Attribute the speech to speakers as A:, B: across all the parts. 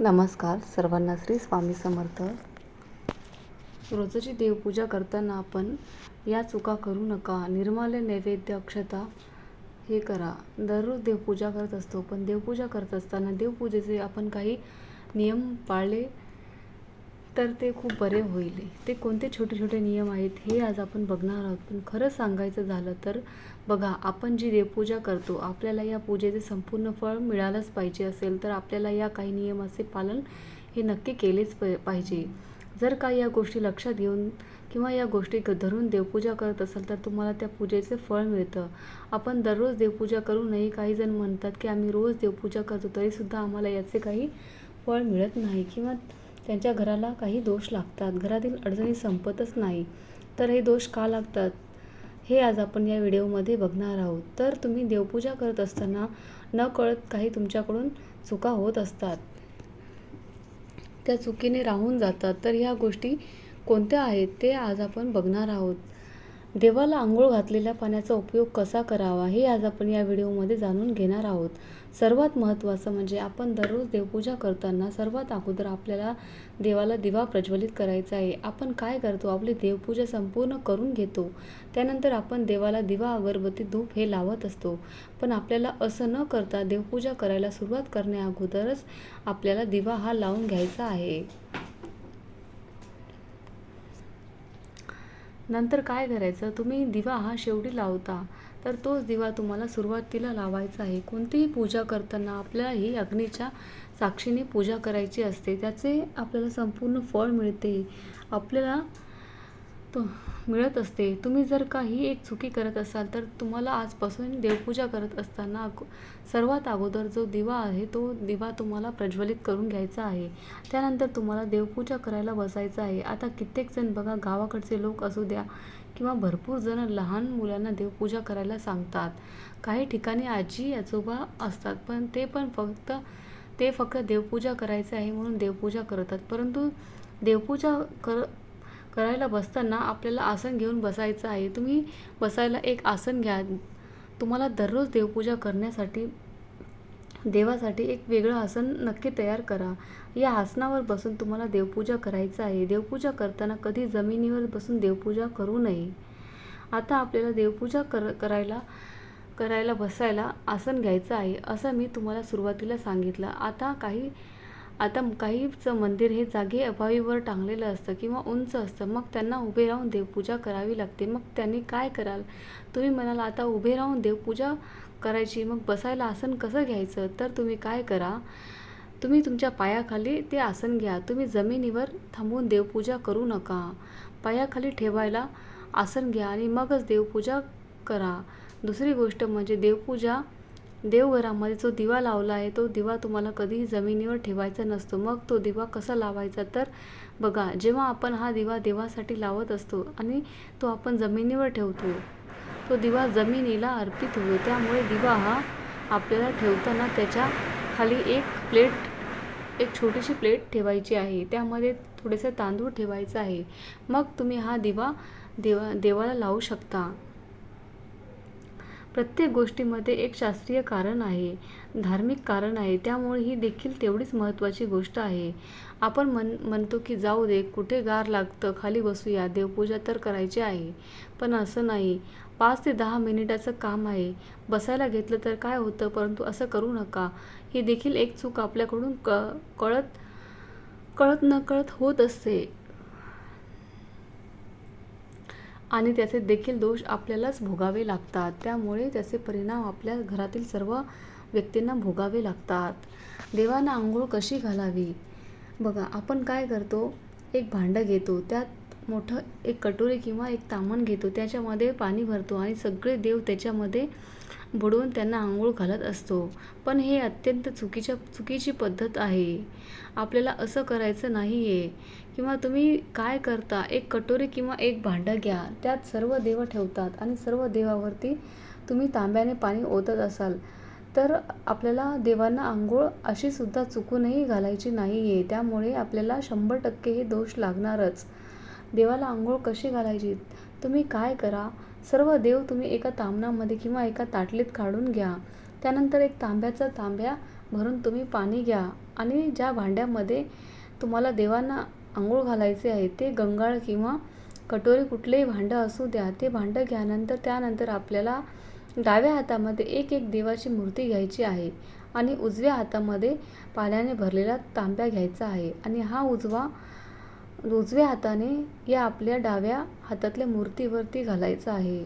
A: नमस्कार सर्वांना श्री स्वामी समर्थ. रोजची देवपूजा करताना आपण या चुका करू नका. निर्माल्य नैवेद्य अक्षता हे करा. दररोज देवपूजा करत असतो पण देवपूजा करत असताना देवपूजेचे आपण काही नियम पाळले तर ते खूप बरे होईल. ते कोणते छोटे छोटे नियम आहेत हे आज आपण बघणार आहोत. पण खरं सांगायचं झालं तर बघा आपण जी देवपूजा करतो आपल्याला या पूजेचे संपूर्ण फळ मिळालंच पाहिजे असेल तर आपल्याला या काही नियमाचे पालन हे नक्की केलेच प पाहिजे. जर का या गोष्टी लक्षात घेऊन किंवा या गोष्टी धरून देवपूजा करत असाल तर तुम्हाला त्या पूजेचे फळ मिळतं. आपण दररोज देवपूजा करू नये काही जण म्हणतात की आम्ही रोज देवपूजा करतो तरीसुद्धा आम्हाला याचे काही फळ मिळत नाही किंवा त्यांच्या घराला काही दोष लागतात. घरातील अडचणी संपतच नाही. तर हे दोष का लागतात? हे आज आपण या व्हिडिओमध्ये बघणार आहोत. तर तुम्ही देवपूजा करत असताना न कळत काही तुमच्याकडून चुका होत असतात. त्या चुकीने राहून जातात. तर ह्या गोष्टी कोणत्या आहेत ते आज आपण बघणार आहोत. देवाला आंघोळ घातलेल्या पाण्याचा उपयोग कसा करावा हे आज आपण या व्हिडिओमध्ये जाणून घेणार आहोत. सर्वात महत्त्वाचं म्हणजे आपण दररोज देवपूजा करताना सर्वात अगोदर आपल्याला देवाला दिवा प्रज्वलित करायचा आहे. आपण काय करतो? आपली देवपूजा संपूर्ण करून घेतो. त्यानंतर आपण देवाला दिवा अगरबत्ती धूप हे लावत असतो. पण आपल्याला असं न करता देवपूजा करायला सुरुवात करण्या अगोदरच आपल्याला दिवा हा लावून घ्यायचा आहे. नंतर काय करायचं? तुम्ही दिवा हा शेवटी लावता. तर तोच दिवा तुम्हाला सुरुवातीला लावायचा आहे. कोणतीही पूजा करताना आपल्याला ही अग्नीच्या साक्षीने पूजा करायची असते. त्याचे आपल्याला संपूर्ण फळ मिळते. आपल्याला तो मिळत असते. तुम्ही जर काही एक चुकी करत असाल तर तुम्हाला आजपासून देवपूजा करत असताना अगो सर्वात अगोदर जो दिवा आहे तो दिवा तुम्हाला प्रज्वलित करून घ्यायचा आहे. त्यानंतर तुम्हाला देवपूजा करायला बसायचं आहे. आता कित्येक जण बघा गावाकडचे लोक असू द्या किंवा भरपूर जण लहान मुलांना देवपूजा करायला सांगतात. काही ठिकाणी आजी आजोबा असतात पण ते पण फक्त ते फक्त देवपूजा करायचं आहे म्हणून देवपूजा करतात. परंतु देवपूजा कर करायला बसताना आपल्याला आसन घेऊन बसायचं आहे. तुम्ही बसायला एक आसन घ्या. तुम्हाला दररोज देवपूजा करण्यासाठी देवासाठी एक वेगळं आसन नक्की तयार करा. या आसनावर बसून तुम्हाला देवपूजा करायचं आहे. देवपूजा करताना कधी जमिनीवर बसून देवपूजा करू नये. आता आपल्याला देवपूजा कर करायला करायला बसायला आसन घ्यायचं आहे. असं मी तुम्हाला सुरुवातीला सांगितलं. आता काही आता काहीचं मंदिर हे जागे अभावीवर टांगलेलं असतं किंवा उंच असतं. मग त्यांना उभे राहून देवपूजा करावी लागते. मग त्यांनी काय कराल? तुम्ही म्हणाल आता उभे राहून देवपूजा करायची मग बसायला आसन कसं घ्यायचं? तर तुम्ही काय करा? तुम्ही तुमच्या पायाखाली ते आसन घ्या. तुम्ही जमिनीवर थांबून देवपूजा करू नका. पायाखाली ठेवायला आसन घ्या आणि मगच देवपूजा करा. दुसरी गोष्ट म्हणजे देवपूजा देवघरामध्ये जो दिवा लावला आहे तो दिवा तुम्हाला कधीही जमिनीवर ठेवायचा नसतो. मग तो दिवा कसा लावायचा? तर बघा जेव्हा आपण हा दिवा देवासाठी लावत असतो आणि तो आपण जमिनीवर ठेवतो तो दिवा जमिनीला अर्पित होतो. त्यामुळे दिवा हा आपल्याला ठेवताना त्याच्याखाली एक प्लेट एक छोटीशी प्लेट ठेवायची आहे. त्यामध्ये थोडेसे तांदूळ ठेवायचं आहे. मग तुम्ही हा दिवा देवा देवाला लावू शकता. प्रत्येक गोष्टीमध्ये एक शास्त्रीय कारण आहे धार्मिक कारण आहे त्यामुळे ही देखील तेवढीच महत्त्वाची गोष्ट आहे. आपण मन म्हणतो की जाऊ दे कुठे गार लागतं खाली बसूया देवपूजा तर करायची आहे. पण असं नाही. पाच ते दहा मिनिटाचं काम आहे. बसायला घेतलं तर काय होतं परंतु असं करू नका. ही देखील एक चूक आपल्याकडून क कळत कळत नकळत होत असते. आणि त्याचे देखील दोष आपल्यालाच भोगावे लागतात. त्यामुळे त्याचे परिणाम आपल्या घरातील सर्व व्यक्तींना भोगावे लागतात. देवांना आंघोळ कशी घालावी? बघा आपण काय करतो? एक भांडं घेतो. त्यात मोठं एक कटोरी किंवा एक तामण घेतो. त्याच्यामध्ये पाणी भरतो आणि सगळे देव त्याच्यामध्ये बुडवून त्यांना आंघोळ घालत असतो. पण हे अत्यंत चुकीच्या चुकीची पद्धत आहे. आपल्याला असं करायचं नाही आहे किंवा तुम्ही काय करता एक कटोरी किंवा एक भांडं घ्या. त्यात सर्व देव ठेवतात आणि सर्व देवावरती तुम्ही तांब्याने पाणी ओतत असाल तर आपल्याला देवांना आंघोळ अशीसुद्धा चुकूनही घालायची नाही आहे त्यामुळे आपल्याला शंभर टक्के हे दोष लागणारच. देवाला आंघोळ कशी घालायची? तुम्ही काय करा? सर्व देव तुम्ही एका तांबणामध्ये किंवा एका ताटलीत काढून घ्या. त्यानंतर एक तांब्याचा तांब्या भरून तुम्ही पाणी घ्या. आणि ज्या भांड्यामध्ये तुम्हाला देवांना आंघोळ घालायचे आहे ते गंगाळ किंवा कटोरी कुठलेही भांडं असू द्या ते भांडं घ्यानंतर त्यानंतर आपल्याला डाव्या हातामध्ये एक एक देवाची मूर्ती घ्यायची आहे आणि उजव्या हातामध्ये पाण्याने भरलेला तांब्या घ्यायचा आहे. आणि हा उजवा उजव्या हाताने या आपल्या डाव्या हातातल्या मूर्तीवरती घालायचं आहे.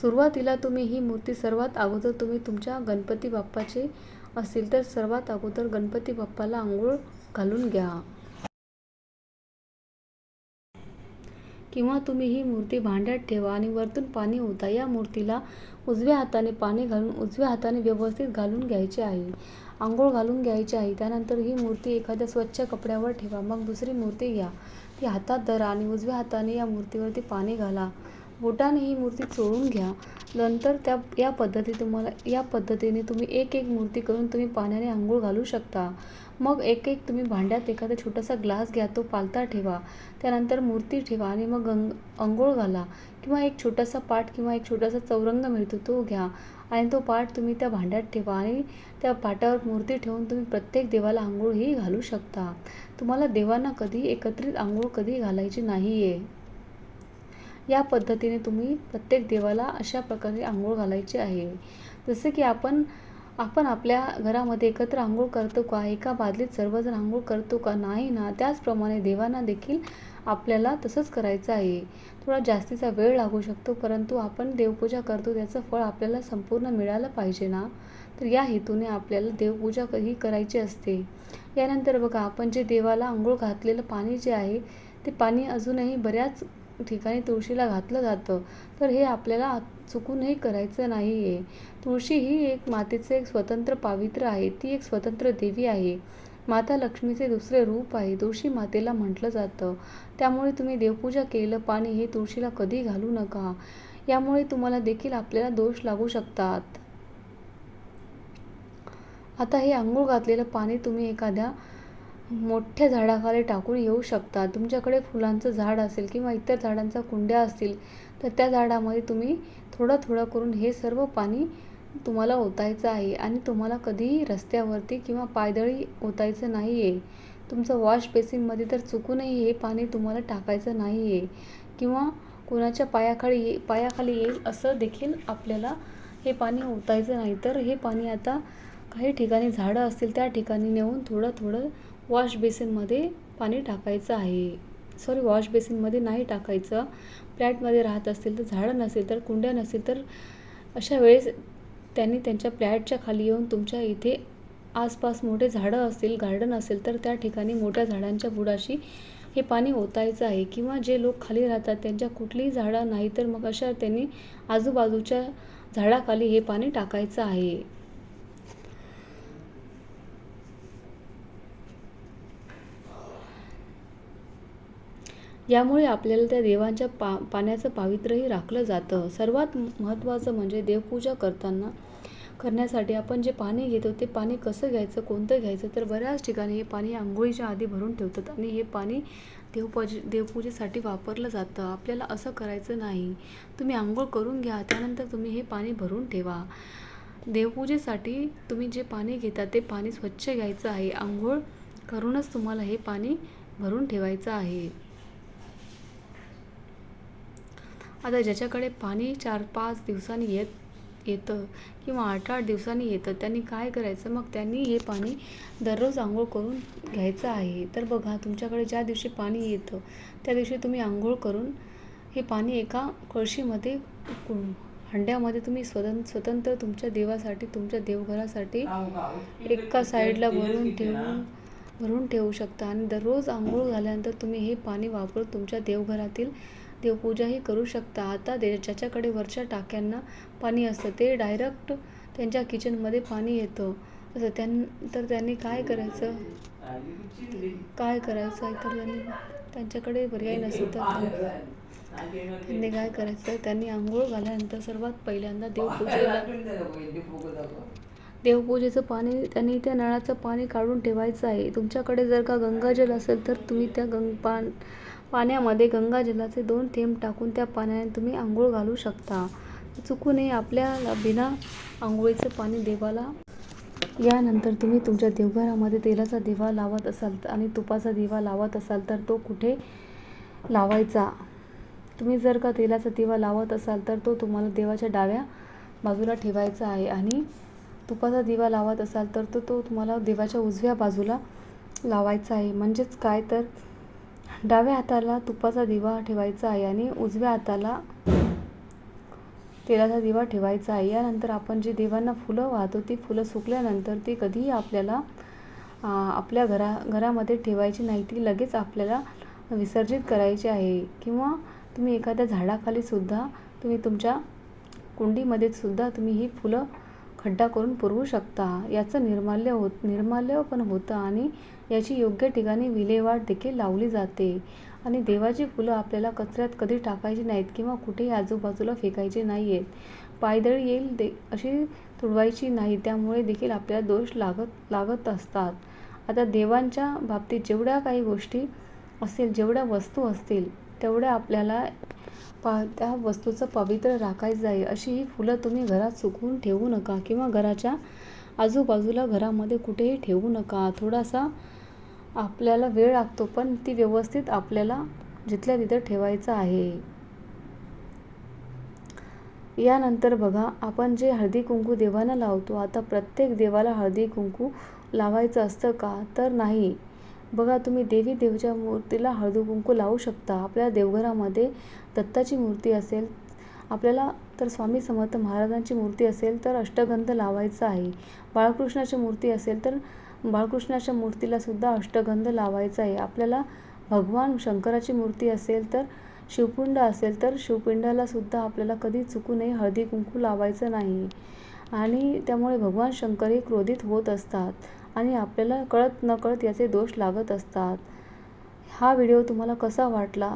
A: सुरुवातीला तुम्ही ही मूर्ती सर्वात अगोदर तुम्ही तुमच्या गणपती बाप्पाचे असतील तर सर्वात अगोदर गणपती बाप्पाला आंघोळ घालून घ्या. किंवा तुम्ही ही मूर्ती भांड्यात ठेवा आणि वरतून पाणी ओता. या मूर्तीला उजव्या हाताने पाणी घालून उजव्या हाताने व्यवस्थित घालून घ्यायचे आहे. आंघोळ घालून घ्यायची आहे. त्यानंतर ही मूर्ती एखाद्या स्वच्छ कपड्यावर ठेवा. मग दुसरी मूर्ती घ्या. ती हातात धरा आणि उजव्या हाताने या मूर्तीवरती पाणी घाला. बोटाने ही मूर्ती चोळून घ्या. नंतर त्या या पद्धती तुम्हाला या पद्धतीने तुम्ही एक एक मूर्ती करून तुम्ही पाण्याने आंघोळ घालू शकता. मग एक एक तुम्ही भांड्यात एखादा छोटासा ग्लास घ्या तो पालता ठेवा त्यानंतर मूर्ती ठेवा आणि मग अंग अंघोळ घाला किंवा एक छोटासा पाठ किंवा एक छोटासा चौरंग मिळतो तो घ्या आणि तो पाठ तुम्ही त्या भांड्यात ठेवा आणि त्या पाटावर मूर्ती ठेवून तुम्ही प्रत्येक देवाला आंघोळ ही घालू शकता. तुम्हाला देवांना कधी एकत्रित आंघोळ कधी घालायची नाही आहे या पद्धतीने तुम्ही प्रत्येक देवाला अशा प्रकारे आंघोळ घालायची आहे. जसे की आपण आपण आपल्या घरामध्ये एकत्र आंघोळ करतो का? एका बादलीत सर्वजण आंघोळ करतो का? नाही ना. त्याचप्रमाणे देवांना देखील आपल्याला तसंच करायचं आहे. थोडा जास्तीचा वेळ लागू शकतो परंतु आपण देवपूजा करतो त्याचं फळ आपल्याला संपूर्ण मिळालं पाहिजे ना? तर या हेतूने आपल्याला देवपूजा ही करायची असते. यानंतर बघा आपण जे देवाला आंघोळ घातलेलं पाणी जे आहे ते पाणी अजूनही बऱ्याच ठिकाणी तुळशीला घातलं जातं. तर हे आपल्याला चुकूनही करायचं नाही आहे तुळशी ही एक मातेचे एक स्वतंत्र पावित्र्य आहे. ती एक स्वतंत्र देवी आहे. माता लक्ष्मीचे दुसरे रूप आहे. तुळशी मातेला म्हटलं जातं. त्यामुळे तुम्ही देवपूजा केलेलं पाणी हे तुळशीला कधी घालू नका. यामुळे तुम्हाला देखील आपल्याला दोष लागू शकतात. आता हे आंघोळ घातलेलं पाणी तुम्ही एखाद्या मोठ्या झाडाखाली टाकून येऊ शकता. तुमच्याकडे फुलांचं झाड असेल किंवा इतर झाडांचा कुंड्या असतील तर त्या झाडामध्ये तुम्ही थोडं थोडं करून हे सर्व पाणी तुम्हाला ओतायचं आहे आणि तुम्हाला कधीही रस्त्यावरती किंवा पायदळी ओतायचं नाही आहे तुमचं वॉश बेसिनमध्ये तर चुकूनही हे पाणी तुम्हाला टाकायचं नाही आहे किंवा कोणाच्या पायाखाली ये पायाखाली येईल असं देखील आपल्याला हे पाणी ओतायचं नाही. तर हे पाणी आता काही ठिकाणी झाडं असतील त्या ठिकाणी नेऊन थोडं थोडं वॉश बेसिनमध्ये पाणी टाकायचं आहे. सॉरी वॉश बेसिनमध्ये नाही टाकायचं. फ्लॅटमध्ये राहत असतील तर झाडं नसेल तर कुंड्या नसेल तर अशा वेळेस त्यांनी त्यांच्या फ्लॅटच्या खाली येऊन तुमच्या इथे आसपास मोठे झाडं असतील गार्डन असेल तर त्या ठिकाणी मोठ्या झाडांच्या बुडाशी हे पाणी ओतायचं आहे. किंवा जे लोक खाली राहतात त्यांच्या कुठलीही झाडं नाही तर मग अशा त्यांनी आजूबाजूच्या झाडाखाली हे पाणी टाकायचं आहे. यामुळे आपल्याला त्या देवांच्या पा पाण्याचं पावित्र्यही राखलं जातं. सर्वात महत्त्वाचं म्हणजे देवपूजा करताना करण्यासाठी आपण जे पाणी घेतो ते पाणी कसं घ्यायचं कोणतं घ्यायचं तर बऱ्याच ठिकाणी हे पाणी आंघोळीच्या आधी भरून ठेवतात आणि हे पाणी देवपूजे देवपूजेसाठी वापरलं जातं. आपल्याला असं करायचं नाही. तुम्ही आंघोळ करून घ्या त्यानंतर तुम्ही हे पाणी भरून ठेवा. देवपूजेसाठी तुम्ही जे पाणी घेता ते पाणी स्वच्छ घ्यायचं आहे. आंघोळ करूनच तुम्हाला हे पाणी भरून ठेवायचं आहे. आता ज्याच्याकडे पाणी चार पाच दिवसांनी येत येतं किंवा आठ आठ दिवसांनी येतं त्यांनी काय करायचं? मग त्यांनी हे पाणी दररोज आंघोळ करून घ्यायचं आहे. तर बघा तुमच्याकडे ज्या दिवशी पाणी येतं त्या दिवशी तुम्ही आंघोळ करून हे पाणी एका कळशीमध्ये हंड्यामध्ये तुम्ही स्वतं स्वतंत्र तुमच्या देवासाठी तुमच्या देवघरासाठी एका साईडला भरून ठेवून भरून ठेवू शकता. आणि दररोज आंघोळ झाल्यानंतर तुम्ही हे पाणी वापरून तुमच्या देवघरातील देवपूजाही करू शकता. आता दे ज्याच्याकडे वरच्या टाक्यांना पाणी असतं ते डायरेक्ट त्यांच्या किचनमध्ये पाणी येतं. तसं त्यां तर त्यांनी काय करायचं? काय करायचं? आहे तर त्यांनी त्यांच्याकडे पर्याय नसेल तर त्यांनी काय करायचं? त्यांनी आंघोळ घाल्यानंतर सर्वात पहिल्यांदा देवपूजेला देवपूजेचं पाणी त्यांनी त्या नळाचं पाणी काढून ठेवायचं आहे. तुमच्याकडे जर का गंगाजल असेल तर तुम्ही त्या गंग पान पाण्यामध्ये गंगाजलाचे दोन थेंब टाकून त्या पाण्याने तुम्ही आंघोळ घालू शकता. चुकूनही आपल्याला बिना आंघोळीचं पाणी देवाला. यानंतर तुम्ही तुमच्या देवघरामध्ये तेलाचा दिवा लावत असाल आणि तुपाचा दिवा लावत असाल तर तो कुठे लावायचा? तुम्ही जर का तेलाचा दिवा लावत असाल तर तो तुम्हाला देवाच्या डाव्या बाजूला ठेवायचा आहे आणि तुपाचा दिवा लावत असाल तर तो तो तुम्हाला देवाच्या उजव्या बाजूला लावायचा आहे. म्हणजेच काय तर डाव्या हाताला तुपाचा दिवा ठेवायचा आहे आणि उजव्या हाताला तेलाचा दिवा ठेवायचा आहे. यानंतर आपण जे देवांना फुलं वाहतो ती फुलं सुकल्यानंतर ती कधीही आपल्याला आपल्या घरा घरामध्ये ठेवायची नाही. ती लगेच आपल्याला विसर्जित करायची आहे. किंवा तुम्ही एखाद्या झाडाखाली सुद्धा तुम्ही तुमच्या कुंडीमध्ये सुद्धा तुम्ही ही फुलं खड्डा करून पुरवू शकता. याचं निर्माल्य होत निर्माल्य पण होतं आणि याची योग्य ठिकाणी विल्हेवाट देखील लावली जाते. आणि देवाची फुलं आपल्याला कचऱ्यात कधी टाकायची नाहीत किंवा कुठेही आजूबाजूला फेकायची नाही आहेत पायदळी येईल दे अशी तुडवायची नाही त्यामुळे देखील आपल्याला दोष लागत लागत असतात. आता देवांच्या बाबतीत जेवढ्या काही गोष्टी असेल जेवढ्या वस्तू असतील तेवढ्या आपल्याला पा त्या वस्तूचं पवित्र राखायचं आहे. अशी ही फुलं तुम्ही घरात सुकवून ठेवू नका किंवा घराच्या आजूबाजूला घरामध्ये कुठेही ठेवू नका. थोडासा आपल्याला वेळ लागतो पण ती व्यवस्थित आपल्याला जिथल्या तिथं ठेवायचं आहे. यानंतर बघा आपण जे हळदी कुंकू देवांना लावतो आता प्रत्येक देवाला हळदी कुंकू लावायचं असतं का? तर नाही. बघा तुम्ही देवी देवच्या मूर्तीला हळदी कुंकू लावू शकता. आपल्या देवघरामध्ये दत्ताची मूर्ती असेल आपल्याला तर स्वामी समर्थ महाराजांची मूर्ती असेल तर अष्टगंध लावायचा आहे. बाळकृष्णाची मूर्ती असेल तर बाळकृष्णाच्या मूर्तीला सुद्धा अष्टगंध लावायचा आहे. आपल्याला भगवान शंकराची मूर्ती असेल तर शिवपिंड असेल तर शिवपिंडाला सुद्धा आपल्याला कधी चुकूनही हळदी कुंकू लावायचं नाही. आणि त्यामुळे भगवान शंकर हे क्रोधित होत असतात आणि आपल्याला कळत नकळत याचे दोष लागत असतात. हा व्हिडिओ तुम्हाला कसा वाटला?